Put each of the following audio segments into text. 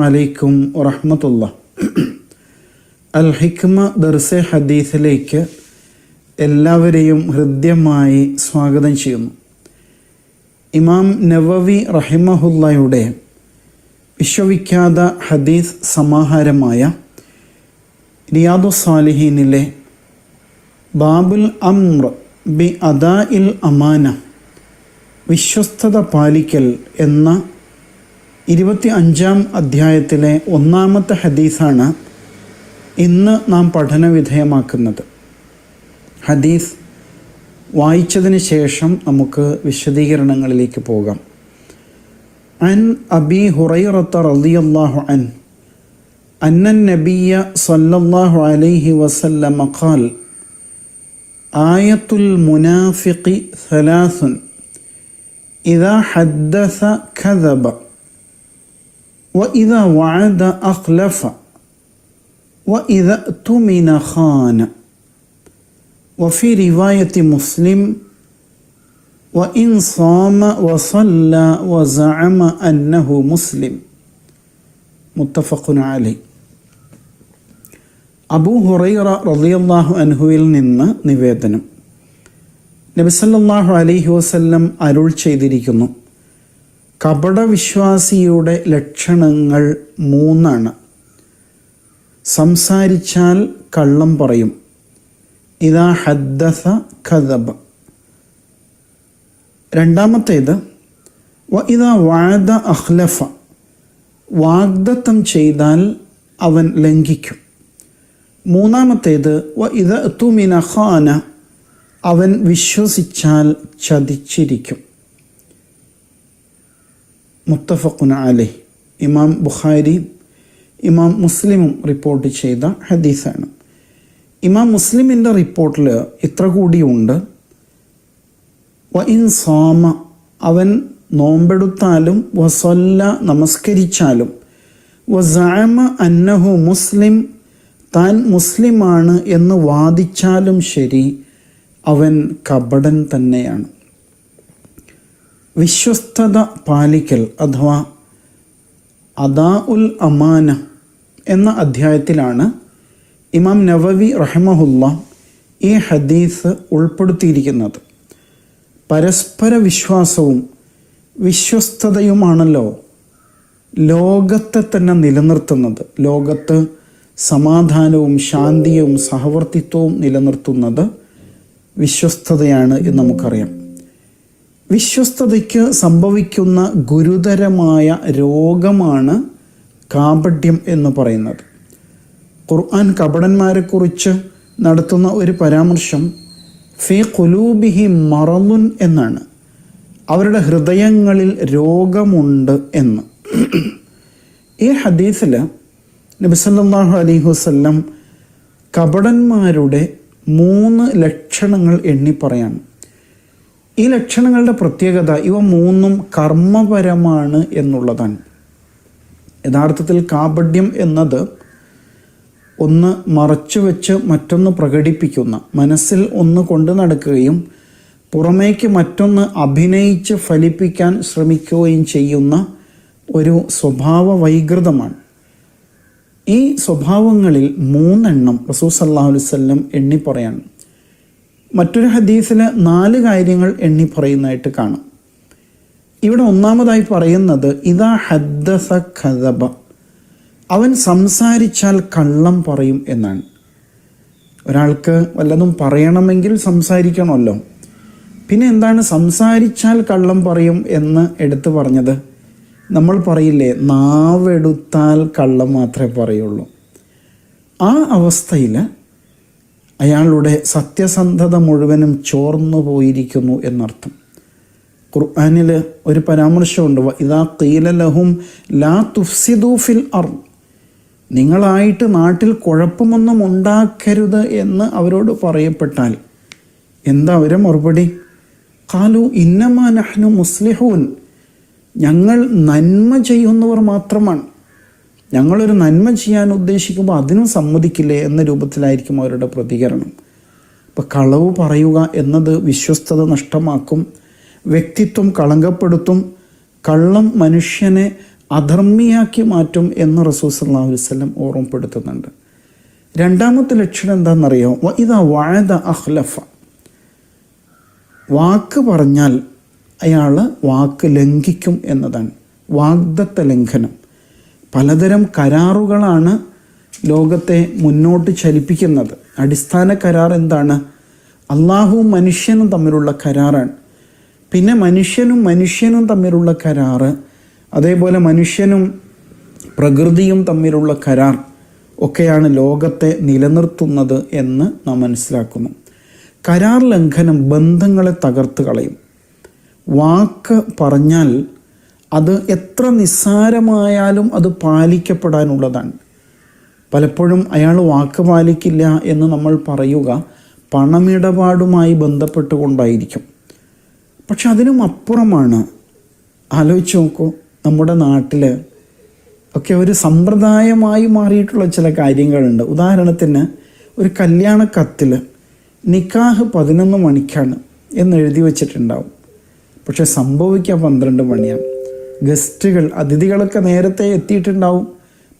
വലൈക്കും വറഹമത്തുള്ള. അൽ ഹിക്മ ദർസെ ഹദീസിലേക്ക് എല്ലാവരെയും ഹൃദ്യമായി സ്വാഗതം ചെയ്യുന്നു. ഇമാം നവവി റഹിമഹുല്ലയുടെ വിശ്വവിഖ്യാത ഹദീസ് സമാഹാരമായ റിയാദു സാലിഹീനിലെ ബാബുൽ അമ്ര ബി അദാ ഇൽ അമാന വിശ്വസ്തത പാലിക്കൽ എന്ന ഇരുപത്തി അഞ്ചാം അധ്യായത്തിലെ ഒന്നാമത്തെ ഹദീസാണ് ഇന്ന് നാം പഠന വിധേയമാക്കുന്നത് ഹദീസ് വായിച്ചതിന് ശേഷം നമുക്ക് വിശദീകരണങ്ങളിലേക്ക് പോകാം. അൻ അബി ഹുറൈറത്ത റളിയല്ലാഹു അൻ അന്ന നബിയ സല്ലല്ലാഹു അലൈഹി വസല്ലമ ഖാൽ ആയത്തുൽ മുനാഫിഖി സലാസുൻ ഇദാ ഹദ്ദസ ഖദബ وإذا وعد أخلف وإذا اؤتمن خان وفي رواية مسلم وإن صام وصلى وزعم أنه مسلم متفق عليه അബൂ ഹുറൈറ റളിയല്ലാഹു അൻഹുവിൽ നിന്ന് നിവേദനം നബിസല്ലാഹു അലൈഹി വസല്ലം അരുൾ ചെയ്തിരിക്കുന്നു കപടവിശ്വാസിയുടെ ലക്ഷണങ്ങൾ മൂന്നാണ്. സംസാരിച്ചാൽ കള്ളം പറയും. ഇതാ ഹദ്ദസ കഥബ രണ്ടാമത്തേത് വ ഇതാ വാദ അഹ്ലഫ വാഗ്ദത്തം ചെയ്താൽ അവൻ ലംഘിക്കും. മൂന്നാമത്തേത് വ ഇത തുമിന ഖാന. അവൻ വിശ്വസിച്ചാൽ ചതിച്ചിരിക്കും. മുത്തഫഖുൻ അലൈ ഇമാം ബുഖാരി ഇമാം മുസ്ലിമും റിപ്പോർട്ട് ചെയ്ത ഹദീസാണ്. ഇമാം മുസ്ലിമിന്റെ റിപ്പോർട്ടിൽ ഇത്ര കൂടിയുണ്ട് വ ഇൻ സാമ അവൻ നോമ്പെടുത്താലും വസൊല്ല നമസ്കരിച്ചാലും വസാമ അന്നഹു മുസ്ലിം താൻ മുസ്ലിമാണ് എന്ന് വാദിച്ചാലും ശരി അവൻ കപടൻ തന്നെയാണ്. വിശ്വസ്തത പാലിക്കൽ അഥവാ അദാ ഉൽ അമാന എന്ന അധ്യായത്തിലാണ് ഇമാം നവവി റഹമഹുല്ല ഈ ഹദീസ് ഉൾപ്പെടുത്തിയിരിക്കുന്നത്. പരസ്പര വിശ്വാസവും വിശ്വസ്തതയുമാണല്ലോ ലോകത്തെ തന്നെ നിലനിർത്തുന്നത്. ലോകത്ത് സമാധാനവും ശാന്തിയും സഹവർത്തിത്വവും നിലനിർത്തുന്നത് വിശ്വസ്തതയാണ് എന്ന് നമുക്കറിയാം. വിശ്വസ്തതയ്ക്ക് സംഭവിക്കുന്ന ഗുരുതരമായ രോഗമാണ് കാപട്യം എന്ന് പറയുന്നത്. ഖുർആൻ കപടന്മാരെക്കുറിച്ച് നടത്തുന്ന ഒരു പരാമർശം ഫി കുലൂബിഹി മറലുൻ എന്നാണ്. അവരുടെ ഹൃദയങ്ങളിൽ രോഗമുണ്ട് എന്ന്. ഈ ഹദീസിൽ നബിസല്ലാഹു അലി വസ്ല്ലം കപടന്മാരുടെ മൂന്ന് ലക്ഷണങ്ങൾ എണ്ണി പറയാണ്. ഈ ലക്ഷണങ്ങളുടെ പ്രത്യേകത ഇവ മൂന്നും കർമ്മപരമാണ് എന്നുള്ളതാണ്. യഥാർത്ഥത്തിൽ കാപഡ്യം എന്നത് ഒന്ന് മറച്ചു വെച്ച് മറ്റൊന്ന് പ്രകടിപ്പിക്കുന്ന മനസ്സിൽ ഒന്ന് കൊണ്ടു നടക്കുകയും പുറമേക്ക് മറ്റൊന്ന് അഭിനയിച്ച് ഫലിപ്പിക്കാൻ ശ്രമിക്കുകയും ചെയ്യുന്ന ഒരു സ്വഭാവ വൈകൃതമാണ്. ഈ സ്വഭാവങ്ങളിൽ മൂന്നെണ്ണം റസൂസ് സല്ലാഹു എണ്ണിപ്പറയാണ് എണ്ണി പറയാണ്. മറ്റൊരു ഹദീസിൽ നാല് കാര്യങ്ങൾ എണ്ണി പറയുന്നതായിട്ട് കാണാം. ഇവിടെ ഒന്നാമതായി പറയുന്നത് ഇതാ ഹദ്ദസ ഖദബ അവൻ സംസാരിച്ചാൽ കള്ളം പറയും എന്നാണ്. ഒരാൾക്ക് വല്ലതും പറയണമെങ്കിൽ സംസാരിക്കണമല്ലോ. പിന്നെ എന്താണ് സംസാരിച്ചാൽ കള്ളം പറയും എന്ന് എടുത്തു പറഞ്ഞത്? നമ്മൾ പറയില്ലേ നാവെടുത്താൽ കള്ളം മാത്രമേ പറയുള്ളൂ. ആ അവസ്ഥയിൽ അയാളുടെ സത്യസന്ധത മുഴുവനും ചോർന്നു പോയിരിക്കുന്നു എന്നർത്ഥം. ഖുർആാനിൽ ഒരു പരാമർശമുണ്ട്. ഇതാ കീലലഹും ലാ തുഫ്സിദു ഫിൽ അർ നിങ്ങളായിട്ട് നാട്ടിൽ കുഴപ്പമൊന്നും ഉണ്ടാക്കരുത് എന്ന് അവരോട് പറയപ്പെട്ടാൽ എന്താ അവരെ മറുപടി? കാലു ഇന്നമാ നഹ്നു മുസ്ലിഹൂൻ. ഞങ്ങൾ നന്മ ചെയ്യുന്നവർ മാത്രമാണ്. ഞങ്ങളൊരു നന്മ ചെയ്യാൻ ഉദ്ദേശിക്കുമ്പോൾ അതിനും സമ്മതിക്കില്ലേ എന്ന രൂപത്തിലായിരിക്കും അവരുടെ പ്രതികരണം. ഇപ്പം കളവ് പറയുക എന്നത് വിശ്വസ്തത നഷ്ടമാക്കും വ്യക്തിത്വം കളങ്കപ്പെടുത്തും കള്ളം മനുഷ്യനെ അധർമ്മിയാക്കി മാറ്റും എന്ന് റസൂൽ സല്ലാഹു വല്ലം ഓർമ്മപ്പെടുത്തുന്നുണ്ട്. രണ്ടാമത്തെ ലക്ഷണം എന്താണെന്നറിയോ? ഇതാ വാഴത അഹ്ലഫ വാക്ക് പറഞ്ഞാൽ അയാൾ വാക്ക് ലംഘിക്കും എന്നതാണ്. വാഗ്ദത്ത ലംഘനം. പലതരം കരാറുകളാണ് ലോകത്തെ മുന്നോട്ട് ചലിപ്പിക്കുന്നത്. അടിസ്ഥാന കരാർ എന്താണ്? അള്ളാഹുവും മനുഷ്യനും തമ്മിലുള്ള കരാറാണ്. പിന്നെ മനുഷ്യനും മനുഷ്യനും തമ്മിലുള്ള കരാറ് അതേപോലെ മനുഷ്യനും പ്രകൃതിയും തമ്മിലുള്ള കരാർ ഒക്കെയാണ് ലോകത്തെ നിലനിർത്തുന്നത് എന്ന് നാം മനസ്സിലാക്കുന്നു. കരാർ ലംഘനം ബന്ധങ്ങളെ തകർത്ത് കളയും. വാക്ക് പറഞ്ഞാൽ അത് എത്ര നിസ്സാരമായാലും അത് പാലിക്കപ്പെടാനുള്ളതാണ്. പലപ്പോഴും അയാൾ വാക്ക് പാലിക്കില്ല എന്ന് നമ്മൾ പറയുക പണമിടപാടുമായി ബന്ധപ്പെട്ടുകൊണ്ടായിരിക്കും. പക്ഷെ അതിനും അപ്പുറമാണ്. ആലോചിച്ച് നോക്കൂ നമ്മുടെ നാട്ടിൽ ഒക്കെ ഒരു സമ്പ്രദായമായി മാറിയിട്ടുള്ള ചില കാര്യങ്ങളുണ്ട്. ഉദാഹരണത്തിന് ഒരു കല്യാണ കത്തിൽ നിക്കാഹ് പതിനൊന്ന് മണിക്കാണ് എന്ന് എഴുതി വച്ചിട്ടുണ്ടാവും. പക്ഷെ സംഭവിക്കുക പന്ത്രണ്ട് മണിയാണ്. ഗസ്റ്റുകൾ അതിഥികളൊക്കെ നേരത്തെ എത്തിയിട്ടുണ്ടാവും.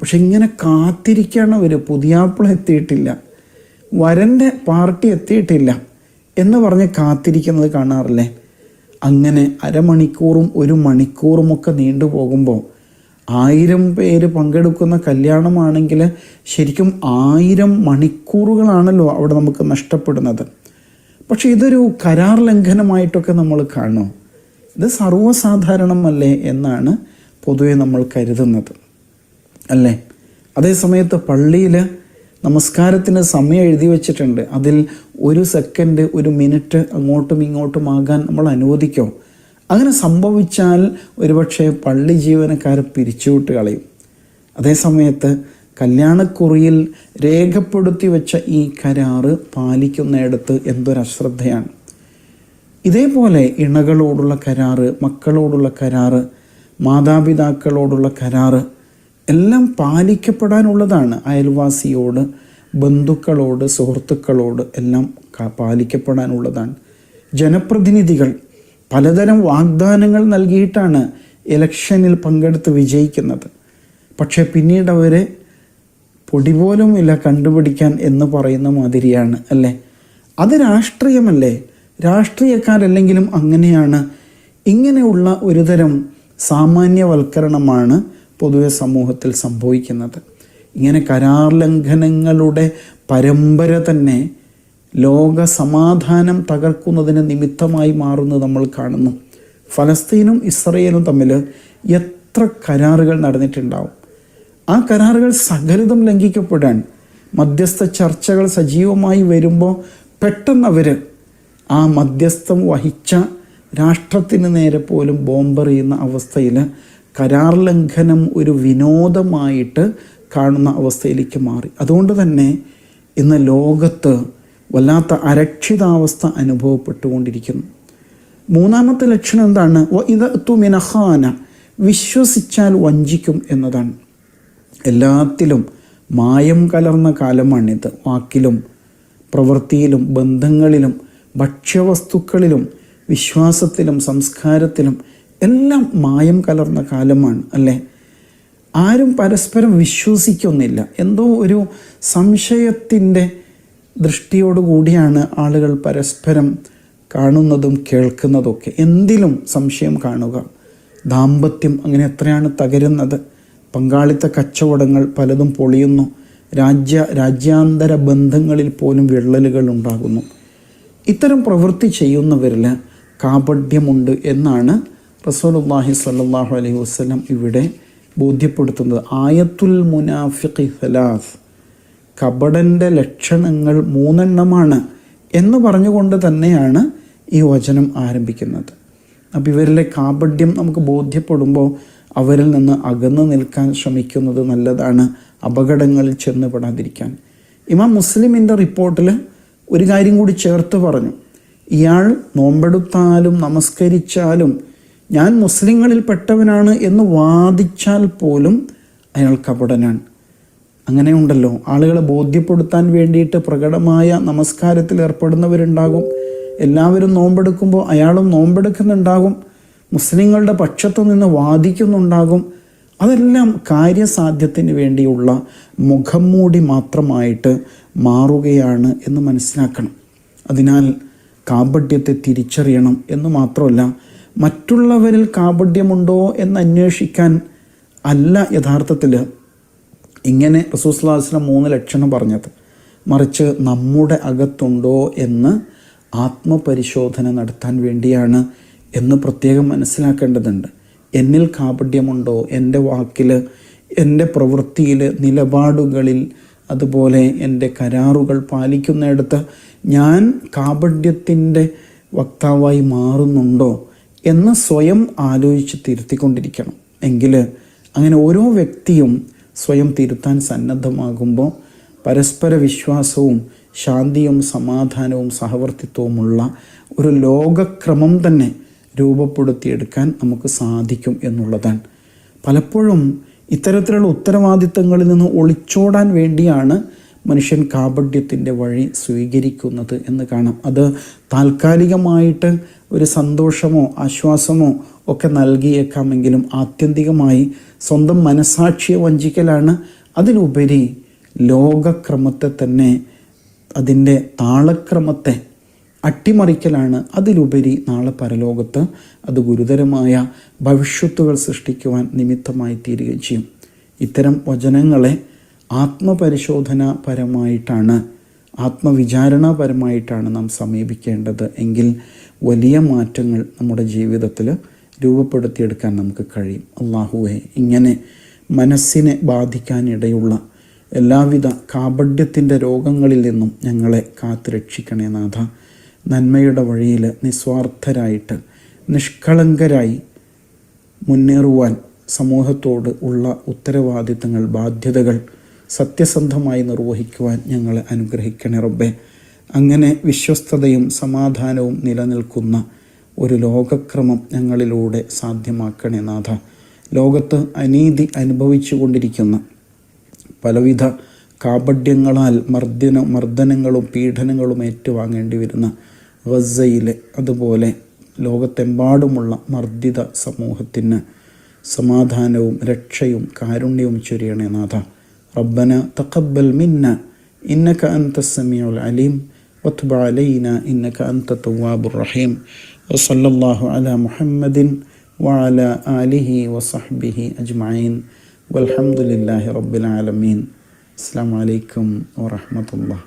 പക്ഷെ ഇങ്ങനെ കാത്തിരിക്കുകയാണ് അവർ പുതിയാപ്പിള എത്തിയിട്ടില്ല. വരന്റെ പാർട്ടി എത്തിയിട്ടില്ല എന്ന് പറഞ്ഞ് കാത്തിരിക്കുന്നത് കാണാറില്ലേ? അങ്ങനെ അരമണിക്കൂറും ഒരു മണിക്കൂറും ഒക്കെ നീണ്ടു പോകുമ്പോൾ ആയിരം പേര് പങ്കെടുക്കുന്ന കല്യാണമാണെങ്കിൽ ശരിക്കും ആയിരം മണിക്കൂറുകളാണല്ലോ അവിടെ നമുക്ക് നഷ്ടപ്പെടുന്നത്. പക്ഷെ ഇതൊരു കരാർ ലംഘനമായിട്ടൊക്കെ നമ്മൾ കാണും. ഇത് സർവസാധാരണമല്ലേ എന്നാണ് പൊതുവെ നമ്മൾ കരുതുന്നത്. അല്ലേ? അതേസമയത്ത് പള്ളിയിൽ നമസ്കാരത്തിന് സമയം എഴുതി വച്ചിട്ടുണ്ട്. അതിൽ ഒരു സെക്കൻഡ് ഒരു മിനിറ്റ് അങ്ങോട്ടും ഇങ്ങോട്ടും ആകാൻ നമ്മൾ അനുവദിക്കോ? അങ്ങനെ സംഭവിച്ചാൽ ഒരുപക്ഷെ പള്ളി ജീവനക്കാർ പിരിച്ചുവിട്ട് കളയും. അതേസമയത്ത് കല്യാണക്കുറിയിൽ രേഖപ്പെടുത്തി വെച്ച ഈ കരാറ് പാലിക്കുന്നിടത്ത് എന്തൊരു അശ്രദ്ധയാണ് ഇതേപോലെ ഇണകളോടുള്ള കരാറ് മക്കളോടുള്ള കരാറ് മാതാപിതാക്കളോടുള്ള കരാറ് എല്ലാം പാലിക്കപ്പെടാനുള്ളതാണ്. അയൽവാസിയോട് ബന്ധുക്കളോട് സുഹൃത്തുക്കളോട് എല്ലാം പാലിക്കപ്പെടാനുള്ളതാണ്. ജനപ്രതിനിധികൾ പലതരം വാഗ്ദാനങ്ങൾ നൽകിയിട്ടാണ് ഇലക്ഷനിൽ പങ്കെടുത്ത് വിജയിക്കുന്നത്. പക്ഷേ പിന്നീട് അവരെ പൊടി പോലുമില്ല കണ്ടുപിടിക്കാൻ എന്ന് പറയുന്ന മാതിരിയാണ് അല്ലേ? അത് രാഷ്ട്രീയമല്ലേ? രാഷ്ട്രീയക്കാരല്ലെങ്കിലും അങ്ങനെയാണ്. ഇങ്ങനെയുള്ള ഒരുതരം സാമാന്യവൽക്കരണമാണ് പൊതുവെ സമൂഹത്തിൽ സംഭവിക്കുന്നത്. ഇങ്ങനെ കരാർ ലംഘനങ്ങളുടെ പരമ്പര തന്നെ ലോക സമാധാനം തകർക്കുന്നതിന് നിമിത്തമായി മാറുന്നത് നമ്മൾ കാണുന്നു. ഫലസ്തീനും ഇസ്രയേലും തമ്മിൽ എത്ര കരാറുകൾ നടന്നിട്ടുണ്ടാവും. ആ കരാറുകൾ സകലതും ലംഘിക്കപ്പെടാൻ മധ്യസ്ഥ ചർച്ചകൾ സജീവമായി വരുമ്പോൾ പെട്ടെന്ന് അവർ ആ മധ്യസ്ഥം വഹിച്ച രാഷ്ട്രത്തിന് നേരെ പോലും ബോംബെറിയുന്ന അവസ്ഥയിൽ കരാർ ലംഘനം ഒരു വിനോദമായിട്ട് കാണുന്ന അവസ്ഥയിലേക്ക് മാറി. അതുകൊണ്ട് തന്നെ ഇന്ന് ലോകത്ത് വല്ലാത്ത അരക്ഷിതാവസ്ഥ അനുഭവപ്പെട്ടുകൊണ്ടിരിക്കുന്നു. മൂന്നാമത്തെ ലക്ഷണം എന്താണ്? ഇത് തുമിനഹാന വിശ്വസിച്ചാൽ വഞ്ചിക്കും എന്നതാണ്. എല്ലാത്തിലും മായം കലർന്ന കാലമാണിത്. വാക്കിലും പ്രവൃത്തിയിലും ബന്ധങ്ങളിലും ഭക്ഷ്യവസ്തുക്കളിലും വിശ്വാസത്തിലും സംസ്കാരത്തിലും എല്ലാം മായം കലർന്ന കാലമാണ് അല്ലേ? ആരും പരസ്പരം വിശ്വസിക്കുന്നില്ല. എന്തോ ഒരു സംശയത്തിന്റെ ദൃഷ്ടിയോടുകൂടിയാണ് ആളുകൾ പരസ്പരം കാണുന്നതും കേൾക്കുന്നതൊക്കെ. എന്തിലും സംശയം കാണുക. ദാമ്പത്യം അങ്ങനെ എത്രയാണ് തകരുന്നത്. പങ്കാളിത്ത കച്ചവടങ്ങൾ പലതും പൊളിയുന്നു. രാജ്യ രാജ്യാന്തര ബന്ധങ്ങളിൽ പോലും വിള്ളലുകൾ ഉണ്ടാകുന്നു. ഇത്തരം പ്രവൃത്തി ചെയ്യുന്നവരിൽ കാപഢ്യമുണ്ട് എന്നാണ് റസൂലുല്ലാഹി സല്ലാഹു അലൈഹി വസ്ലം ഇവിടെ ബോധ്യപ്പെടുത്തുന്നത്. ആയത്തുൽ മുനാഫിഖി ഹലാസ് കപടന്റെ ലക്ഷണങ്ങൾ മൂന്നെണ്ണമാണ് എന്ന് പറഞ്ഞുകൊണ്ട് തന്നെയാണ് ഈ വചനം ആരംഭിക്കുന്നത്. അപ്പം ഇവരിലെ കാപഢ്യം നമുക്ക് ബോധ്യപ്പെടുമ്പോൾ അവരിൽ നിന്ന് അകന്നു നിൽക്കാൻ ശ്രമിക്കുന്നത് നല്ലതാണ്. അപകടങ്ങളിൽ ചെന്നുപെടാതിരിക്കാൻ ഇമാം മുസ്ലിമിന്റെ റിപ്പോർട്ടിൽ ഒരു കാര്യം കൂടി ചേർത്ത് പറഞ്ഞു. ഇയാൾ നോമ്പെടുത്താലും നമസ്കരിച്ചാലും ഞാൻ മുസ്ലിങ്ങളിൽ പെട്ടവനാണ് എന്ന് വാദിച്ചാൽ പോലും അയാൾ കപടനാണ് അങ്ങനെ ഉണ്ടല്ലോ. ആളുകളെ ബോധ്യപ്പെടുത്താൻ വേണ്ടിയിട്ട് പ്രകടമായ നമസ്കാരത്തിൽ ഏർപ്പെടുന്നവരുണ്ടാകും. എല്ലാവരും നോമ്പെടുക്കുമ്പോൾ അയാളും നോമ്പെടുക്കുന്നുണ്ടാകും. മുസ്ലിങ്ങളുടെ പക്ഷത്തു നിന്ന് വാദിക്കുന്നുണ്ടാകും. അതെല്ലാം കാര്യസാധ്യത്തിന് വേണ്ടിയുള്ള മുഖം മൂടി മാത്രമായിട്ട് മാറുകയാണ് എന്ന് മനസ്സിലാക്കണം. അതിനാൽ കാപഡ്യത്തെ തിരിച്ചറിയണം എന്ന് മാത്രമല്ല മറ്റുള്ളവരിൽ കാപഡ്യമുണ്ടോ എന്ന് അന്വേഷിക്കാൻ അല്ല യഥാർത്ഥത്തിൽ ഇങ്ങനെ റസൂസ്ലാസ്ലം മൂന്ന് ലക്ഷണം പറഞ്ഞത്. മറിച്ച് നമ്മുടെ അകത്തുണ്ടോ എന്ന് ആത്മപരിശോധന നടത്താൻ വേണ്ടിയാണ് എന്ന് പ്രത്യേകം മനസ്സിലാക്കേണ്ടതുണ്ട്. എന്നിൽ കാപഡ്യമുണ്ടോ എന്റെ വാക്കിൽ എന്റെ പ്രവൃത്തിയിൽ നിലപാടുകളിൽ അതുപോലെ എന്റെ കരാറുകൾ പാലിക്കുന്നിടത്ത് ഞാൻ കാപഢ്യത്തിന്റെ വക്താവായി മാറുന്നുണ്ടോ എന്ന് സ്വയം ആലോചിച്ച് തിരുത്തിക്കൊണ്ടിരിക്കണം. എങ്കിൽ അങ്ങനെ ഓരോ വ്യക്തിയും സ്വയം തിരുത്താൻ സന്നദ്ധമാകുമ്പോൾ പരസ്പര വിശ്വാസവും ശാന്തിയും സമാധാനവും സഹവർത്തിത്വവുമുള്ള ഒരു ലോകക്രമം തന്നെ രൂപപ്പെടുത്തിയെടുക്കാൻ നമുക്ക് സാധിക്കും എന്നുള്ളതാണ്. പലപ്പോഴും ഇത്തരത്തിലുള്ള ഉത്തരവാദിത്തങ്ങളിൽ നിന്ന് ഒളിച്ചോടാൻ വേണ്ടിയാണ് മനുഷ്യൻ കാപഢ്യത്തിന്റെ വഴി സ്വീകരിക്കുന്നത് എന്ന് കാണാം. അത് താൽക്കാലികമായിട്ട് ഒരു സന്തോഷമോ ആശ്വാസമോ ഒക്കെ നൽകിയേക്കാമെങ്കിലും ആത്യന്തികമായി സ്വന്തം മനസാക്ഷിയെ വഞ്ചിക്കലാണ്. അതിനുപരി ലോകക്രമത്തെ തന്നെ അതിന്റെ താളക്രമത്തെ അട്ടിമറിക്കലാണ്. അതിലുപരി നാളെ പരലോകത്ത് അത് ഗുരുതരമായ ഭവിഷ്യത്തുകൾ സൃഷ്ടിക്കുവാൻ നിമിത്തമായി തീരുകയും ചെയ്യും. ഇത്തരം വചനങ്ങളെ ആത്മപരിശോധനാപരമായിട്ടാണ് ആത്മവിചാരണാപരമായിട്ടാണ് നാം സമീപിക്കേണ്ടത്. എങ്കിൽ വലിയ മാറ്റങ്ങൾ നമ്മുടെ ജീവിതത്തിൽ രൂപപ്പെടുത്തിയെടുക്കാൻ നമുക്ക് കഴിയും. അള്ളാഹുവെ ഇങ്ങനെ മനസ്സിനെ ബാധിക്കാനിടയുള്ള എല്ലാവിധ കാപഡ്യത്തിന്റെ രോഗങ്ങളിൽ നിന്നും ഞങ്ങളെ കാത്തുരക്ഷിക്കണേ നാഥ. നന്മയുടെ വഴിയിൽ നിസ്വാർത്ഥരായിട്ട് നിഷ്കളങ്കരായി മുന്നേറുവാൻ സമൂഹത്തോട് ഉള്ള ഉത്തരവാദിത്തങ്ങൾ ബാധ്യതകൾ സത്യസന്ധമായി നിർവഹിക്കുവാൻ ഞങ്ങളെ അനുഗ്രഹിക്കണേ റബ്ബെ. അങ്ങനെ വിശ്വസ്തതയും സമാധാനവും നിലനിൽക്കുന്ന ഒരു ലോകക്രമം ഞങ്ങളിലൂടെ സാധ്യമാക്കണേ നാഥ. ലോകത്ത് അനീതി അനുഭവിച്ചു കൊണ്ടിരിക്കുന്ന പലവിധ കാപഡ്യങ്ങളാൽ മർദ്ദന മർദ്ദനങ്ങളും പീഡനങ്ങളും ഏറ്റുവാങ്ങേണ്ടി വരുന്ന ഗസയിലെ അതുപോലെ ലോകത്തെമ്പാടുമുള്ള മർദ്ദിത സമൂഹത്തിന് സമാധാനവും രക്ഷയും കാരുണ്യവും ചൊരിയണേ നാഥ റബ്ബന തഖബ്ബൽ മിന്ന ഇന്നക അൻത സമീഉൽ അലീം وتب علينا إنك أنت التواب الرحيم وصلى الله على محمد وعلى آله وصحبه أجمعين والحمد لله رب العالمين السلام عليكم ورحمة الله